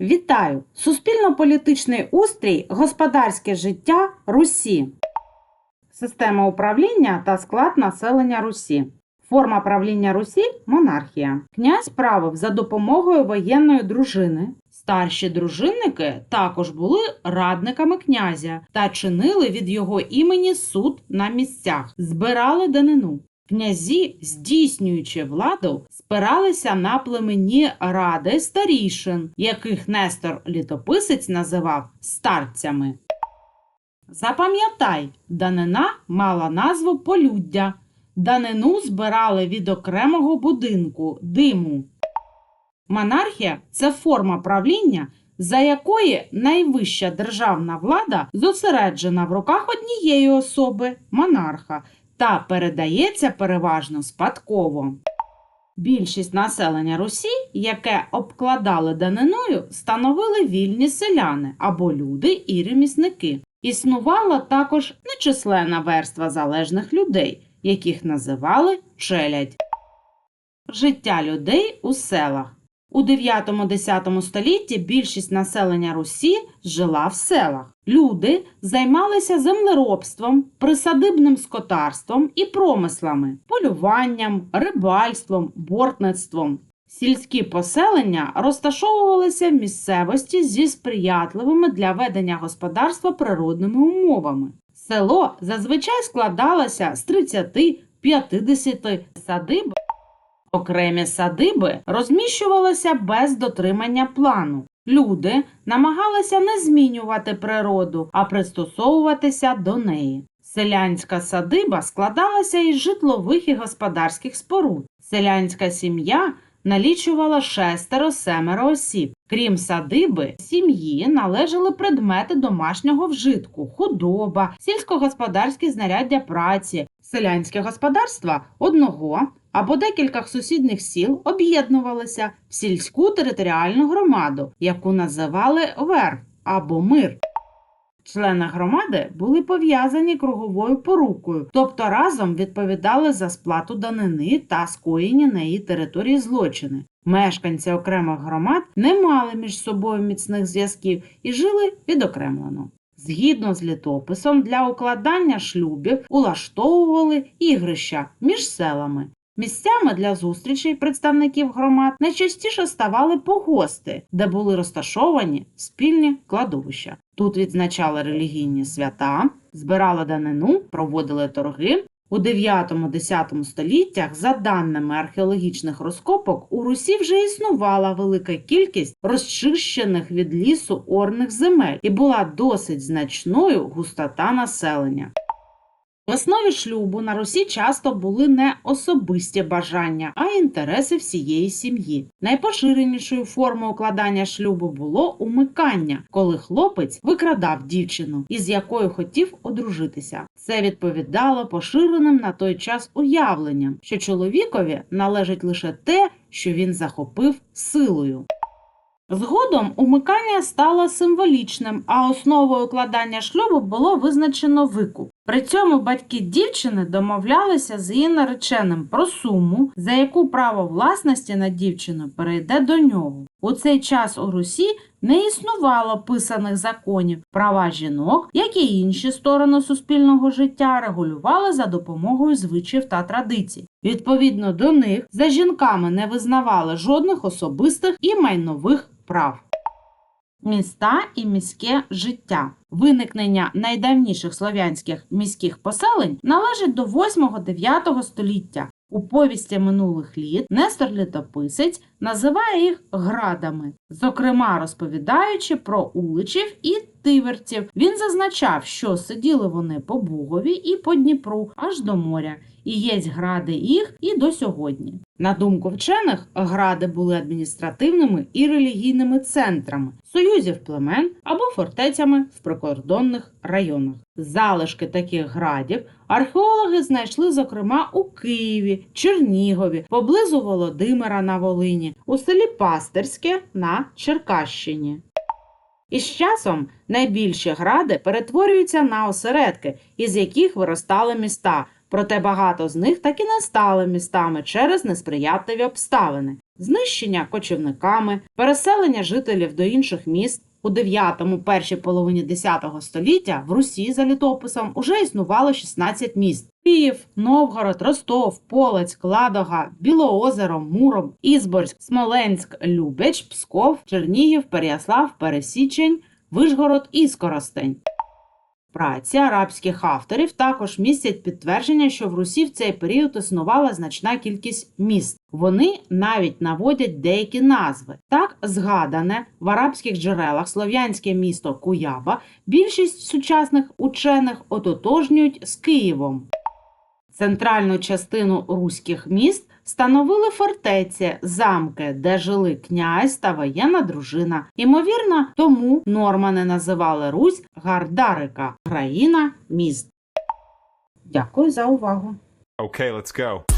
Вітаю! Суспільно-політичний устрій, господарське життя Русі. Система управління та склад населення Русі. Форма правління Русі монархія. Князь правив за допомогою воєнної дружини. Старші дружинники також були радниками князя та чинили від його імені суд на місцях, збирали данину. Князі, здійснюючи владу, спиралися на племені ради старішин, яких Нестор Літописець називав старцями. Запам'ятай, данина мала назву полюддя. Данину збирали від окремого будинку диму. Монархія це форма правління, за якої найвища державна влада зосереджена в руках однієї особи монарха та передається переважно спадково. Більшість населення Русі, яке обкладали даниною, становили вільні селяни або люди і ремісники. Існувала також нечисленна верства залежних людей, яких називали челядь. Життя людей у селах. У 9-10 столітті більшість населення Русі жила в селах. Люди займалися землеробством, присадибним скотарством і промислами, полюванням, рибальством, бортництвом. Сільські поселення розташовувалися в місцевості зі сприятливими для ведення господарства природними умовами. Село зазвичай складалося з 30-50 садиб. Окремі садиби розміщувалися без дотримання плану. Люди намагалися не змінювати природу, а пристосовуватися до неї. Селянська садиба складалася із житлових і господарських споруд. Селянська сім'я налічувала шестеро-семеро осіб. Крім садиби, сім'ї належали предмети домашнього вжитку, худоба, сільськогосподарські знаряддя праці. Селянське господарства одного або декількох сусідних сіл об'єднувалися в сільську територіальну громаду, яку називали вер або мир. Члени громади були пов'язані круговою порукою, тобто разом відповідали за сплату данини та скоєні на її території злочини. Мешканці окремих громад не мали між собою міцних зв'язків і жили відокремлено. Згідно з літописом, для укладання шлюбів улаштовували ігрища між селами. Місцями для зустрічей представників громад найчастіше ставали погости, де були розташовані спільні кладовища. Тут відзначали релігійні свята, збирали данину, проводили торги. У 9-10 століттях, за даними археологічних розкопок, у Русі вже існувала велика кількість розчищених від лісу орних земель і була досить значною густота населення. В основі шлюбу на Русі часто були не особисті бажання, а інтереси всієї сім'ї. Найпоширенішою формою укладання шлюбу було умикання, коли хлопець викрадав дівчину, із якою хотів одружитися. Це відповідало поширеним на той час уявленням, що чоловікові належить лише те, що він захопив силою. Згодом умикання стало символічним, а основою укладання шлюбу було визначено викуп. При цьому батьки дівчини домовлялися з її нареченим про суму, за яку право власності на дівчину перейде до нього. У цей час у Русі не існувало писаних законів. Права жінок, як і інші сторони суспільного життя, регулювали за допомогою звичаїв та традицій. Відповідно до них за жінками не визнавали жодних особистих і майнових прав. Міста і міське життя. Виникнення найдавніших слов'янських міських поселень належить до 8-9 століття. У повісті минулих літ Нестор Літописець називає їх градами, зокрема розповідаючи про уличів і тиверців. Він зазначав, що сиділи вони по Бугові і по Дніпру аж до моря, і єсть гради їх і до сьогодні. На думку вчених, гради були адміністративними і релігійними центрами союзів племен або фортецями в прикордонних районах. Залишки таких градів археологи знайшли, зокрема, у Києві, Чернігові, поблизу Володимира на Волині, у селі Пастирське на Черкащині. Із часом найбільші гради перетворюються на осередки, із яких виростали міста Проте багато з них так і не стали містами через несприятливі обставини, знищення кочівниками, переселення жителів до інших міст. У 9 першій половині 10 століття в Русі за літописом уже існувало 16 міст: Київ, Новгород, Ростов, Полець, Ладога, Білоозеро, Муром, Ізборськ, Смоленськ, Любеч, Псков, Чернігів, Переяслав, Пересічень, Вишгород і Скоростень. Праці арабських авторів також містять підтвердження, що в Русі в цей період існувала значна кількість міст. Вони навіть наводять деякі назви. Так згадане в арабських джерелах слов'янське місто Куяба більшість сучасних учених ототожнюють з Києвом. Центральну частину руських міст становили фортеці, замки, де жили князь та воєнна дружина. Імовірно, тому нормани називали Русь Гардарика, країна міст. Дякую за увагу. Okay, let's go.